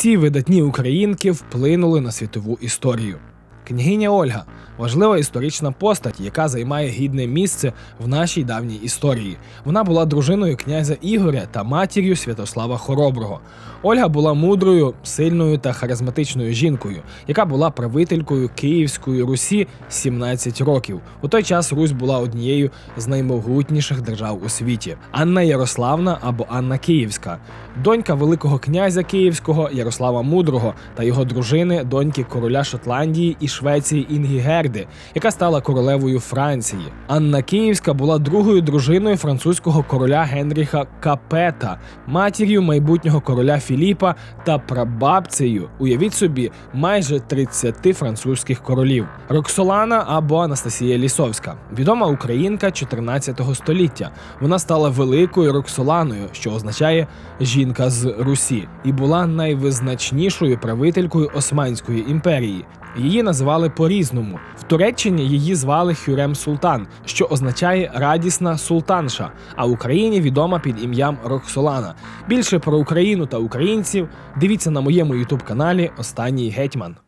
ці видатні українки вплинули на світову історію. Княгиня Ольга важлива історична постать, яка займає гідне місце в нашій давній історії. Вона була дружиною князя Ігоря та матір'ю Святослава Хороброго. Ольга була мудрою, сильною та харизматичною жінкою, яка була правителькою Київської Русі 17 років. У той час Русь була однією з наймогутніших держав у світі. Анна Ярославна або Анна Київська, донька Великого князя Київського Ярослава Мудрого та його дружини, доньки короля Шотландії і Швеції Інгігерди, яка стала королевою Франції. Анна Київська була другою дружиною французького короля Генріха Капета, матір'ю майбутнього короля Філіпа та прабабцею, уявіть собі, майже 30 французьких королів. Роксолана або Анастасія Лісовська, відома українка 14 століття. Вона стала великою Роксоланою, що означає жінка з Русі, і була найвизначнішою правителькою Османської імперії. Її називали по-різному. В Туреччині її звали Хюрем Султан, що означає радісна султанша, а в Україні відома під ім'ям Роксолана. Більше про Україну та українців дивіться на моєму ютуб каналі Останній гетьман.